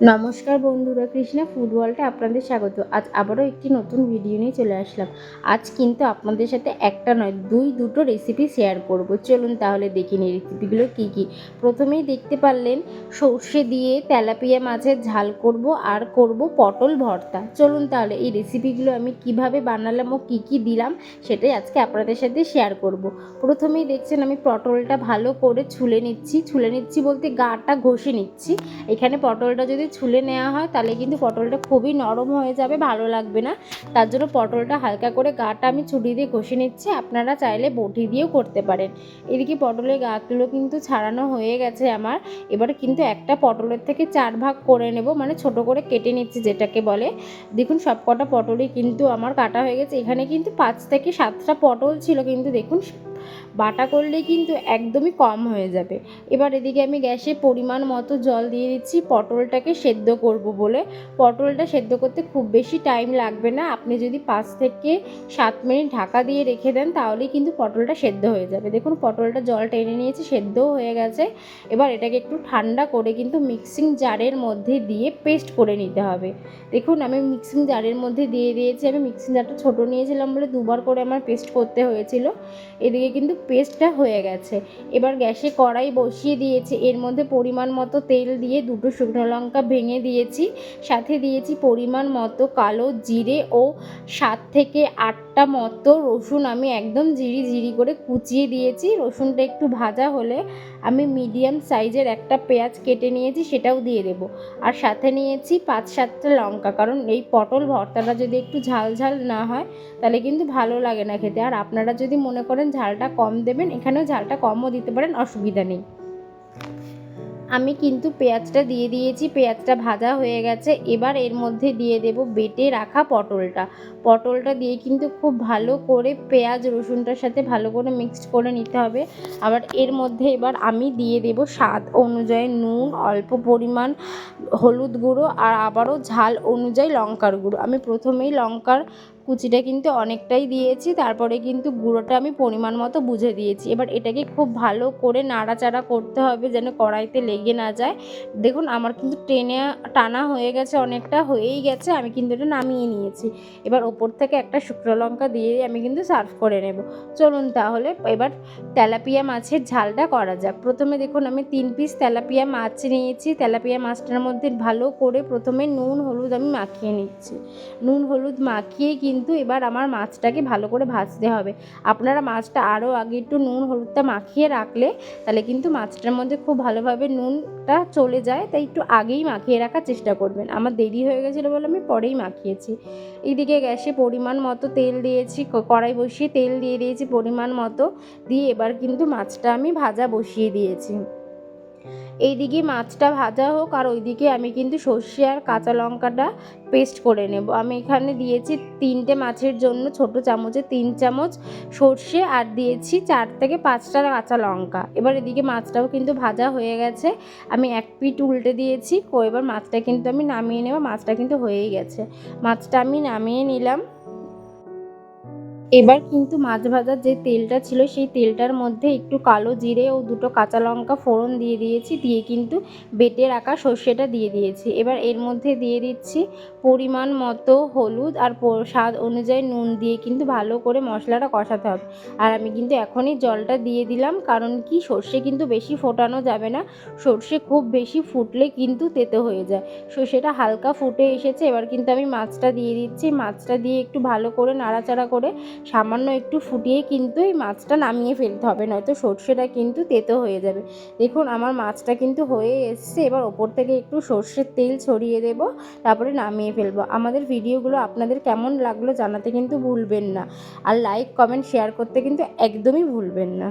নমস্কার বন্ধুরা, কৃষ্ণা ওয়ার্ল্ডে আপনাদের স্বাগত। আজ আবারও একটি নতুন ভিডিও নিয়ে চলে আসলাম। আজ কিন্তু আপনাদের সাথে একটা নয়, দুই, দুটো রেসিপি শেয়ার করব। চলুন তাহলে দেখে নিই রেসিপিগুলো কী কী। প্রথমেই দেখতে পারলেন, সর্ষে দিয়ে তেলাপিয়া মাছের ঝাল করব আর করব পটল ভর্তা। চলুন তাহলে এই রেসিপিগুলো আমি কীভাবে বানালাম ও কী কী দিলাম সেটাই আজকে আপনাদের সাথে শেয়ার করব। প্রথমেই দেখছেন আমি পটলটা ভালো করে ছুলে নিচ্ছি। ছুলে নিচ্ছি বলতে গাটা ঘষে নিচ্ছি। এখানে পটলটা যদি ছুলে নেওয়া হয়, তাহলে কিন্তু পটলটা খুবই নরম হয়ে যাবে, ভালো লাগবে না। তার জন্য পটলটা হালকা করে গাটা আমি ছুটি দিয়ে ঘষে নিচ্ছি, আপনারা চাইলে বটি দিয়েও করতে পারেন। এদিকে পটলের গাগুলো কিন্তু ছাড়ানো হয়ে গেছে আমার। এবার কিন্তু একটা পটলের থেকে চার ভাগ করে নেব মানে ছোট করে কেটে নিচ্ছি যেটাকে বলে। দেখুন সব কটা পটলই কিন্তু আমার কাটা হয়ে গেছে। এখানে কিন্তু পাঁচ থেকে সাতটা পটল ছিল, কিন্তু দেখুন বাটা করলেই কিন্তু একদমই কম হয়ে যাবে। এবার এদিকে আমি গ্যাসে পরিমাণ মতো জল দিয়ে দিচ্ছি, পটলটাকে সেদ্ধ করব বলে। পটলটা সেদ্ধ করতে খুব বেশি টাইম লাগবে না। আপনি যদি পাঁচ থেকে সাত মিনিট ঢাকা দিয়ে রেখে দেন, তাহলেই কিন্তু পটলটা সেদ্ধ হয়ে যাবে। দেখুন, পটলটা জল টেনে নিয়েছি, সেদ্ধও হয়ে গেছে। এবার এটাকে একটু ঠান্ডা করে কিন্তু মিক্সিং জারের মধ্যে দিয়ে পেস্ট করে নিতে হবে। দেখুন, আমি মিক্সিং জারের মধ্যে দিয়ে দিয়েছি। আমি মিক্সিং জারটা ছোটো নিয়েছিলাম বলে দুবার করে আমার পেস্ট করতে হয়েছিল। এদিকে কিন্তু পেস্টটা হয়ে গেছে। এবার গ্যাসে কড়াই বসিয়ে দিয়েছি। এর মধ্যে পরিমাণ মতো তেল দিয়ে দুটো শুকনো লঙ্কা ভেঙে দিয়েছি। সাথে দিয়েছি পরিমাণ মতো কালো জিরে ও সাত থেকে আটটা মতো রসুন। আমি একদম জিরি জিরি করে কুচিয়ে দিয়েছি। রসুনটা একটু ভাজা হলে আমি মিডিয়াম সাইজের একটা পেঁয়াজ কেটে নিয়েছি, সেটাও দিয়ে দেবো। আর সাথে নিয়েছি পাঁচ সাতটা লঙ্কা। কারণ এই পটল ভর্তাটা যদি একটু ঝাল ঝাল না হয়, তাহলে কিন্তু ভালো লাগে না খেতে। আর আপনারা যদি মনে করেন ঝালটা কম দেবেন, এখানেও ঝালটা কমও দিতে পারেন, অসুবিধা নেই। আমি কিন্তু পেঁয়াজটা দিয়ে দিয়েছি, পেঁয়াজটা ভাজা হয়ে গেছে। এবার এর মধ্যে দিয়ে দেব বেটে রাখা পটলটা। পটলটা দিয়ে কিন্তু খুব ভালো করে পেঁয়াজ, রসুনটার সাথে ভালো করে মিক্সড করে নিতে হবে। আবার এর মধ্যে এবার আমি দিয়ে দেব স্বাদ অনুযায়ী নুন, অল্প পরিমাণ হলুদ গুঁড়ো আর আবারও ঝাল অনুযায়ী লঙ্কার গুঁড়ো। আমি প্রথমেই লঙ্কার কুচিটা কিন্তু অনেকটাই দিয়েছি, তারপরে কিন্তু গুঁড়োটা আমি পরিমাণ মতো বুঝে দিয়েছি। এবার এটাকে খুব ভালো করে নাড়াচাড়া করতে হবে যেন কড়াইতে লেগে না যায়। দেখুন, আমার কিন্তু টেনে টানা হয়ে গেছে, অনেকটা হয়েই গেছে, আমি কিন্তু এটা নামিয়ে নিয়েছি। এবার ওপর থেকে একটা শুকনো লঙ্কা দিয়ে আমি কিন্তু সার্ভ করে নেব। চলুন তাহলে, এবার তেলাপিয়া মাছের ঝালটা করা যাক। প্রথমে দেখুন, আমি তিন পিস তেলাপিয়া মাছ নিয়েছি। তেলাপিয়া মাছটার মধ্যে ভালো করে প্রথমে নুন, হলুদ আমি মাখিয়ে নিচ্ছি। নুন, হলুদ মাখিয়ে কিন্তু এবার আমার মাছটাকে ভালো করে ভাজতে হবে। আপনারা মাছটা আরও আগে একটু নুন হলুদটা মাখিয়ে রাখলে তাহলে কিন্তু মাছটার মধ্যে খুব ভালোভাবে নুনটা চলে যায় তাই একটু আগেই মাখিয়ে রাখার চেষ্টা করবেন। আমার দেরি হয়ে গেছিল বলে আমি পরেই মাখিয়েছি। এইদিকে গ্যাসে পরিমাণ মতো তেল দিয়েছি কড়াই বসিয়ে তেল দিয়ে দিয়েছি পরিমাণ মতো দিয়ে এবার কিন্তু মাছটা আমি ভাজা বসিয়ে দিয়েছি। এইদিকে মাছটা ভাজা হোক আর ওইদিকে আমি কিন্তু সর্ষে আর কাঁচা লঙ্কাটা পেস্ট করে নেব। আমি এখানে দিয়েছি তিনটে মাছের জন্য ছোট চামচে তিন চামচ সর্ষে আর দিয়েছি চার থেকে পাঁচটা কাঁচা লঙ্কা। এবার এদিকে মাছটাও কিন্তু ভাজা হয়ে গেছে। আমি এক পিঠ উল্টে দিয়েছি। এবার মাছটা কিন্তু আমি নামিয়ে নেব। মাছটা কিন্তু হয়েই গেছে। মাছটা আমি নামিয়ে নিলাম। এবার কিন্তু মাছ ভাজার যে তেলটা ছিল, সেই তেলটার মধ্যে একটু কালো জিরে ও দুটো কাঁচা লঙ্কা ফোড়ন দিয়ে দিয়েছি, দিয়ে কিন্তু বেটে রাখা সর্ষেটা দিয়ে দিয়েছি। এবার এর মধ্যে দিয়ে দিচ্ছি পরিমাণ মতো হলুদ আর স্বাদ অনুযায়ী নুন দিয়ে কিন্তু ভালো করে মশলাটা কষাতে হবে। আর আমি কিন্তু এখনই জলটা দিয়ে দিলাম, কারণ কি সর্ষে কিন্তু বেশি ফোটানো যাবে না। সর্ষে খুব বেশি ফুটলে কিন্তু তেতে হয়ে যায়। সর্ষেটা হালকা ফুটে এসেছে, এবার কিন্তু আমি মাছটা দিয়ে দিচ্ছি। মাছটা দিয়ে একটু ভালো করে নাড়াচাড়া করে সামান্য একটু ফুটিয়ে কিন্তু এই মাছটা নামিয়ে ফেলতে হবে, নয়তো সর্ষেটা কিন্তু তেতো হয়ে যাবে। দেখুন, আমার মাছটা কিন্তু হয়ে এসছে, এবার ওপর থেকে একটু সর্ষের তেল ছড়িয়ে দেব, তারপরে নামিয়ে ফেলব। আমাদের ভিডিওগুলো আপনাদের কেমন লাগল জানাতে কিন্তু ভুলবেন না। আর লাইক কমেন্ট শেয়ার করতে কিন্তু একদমই ভুলবেন না।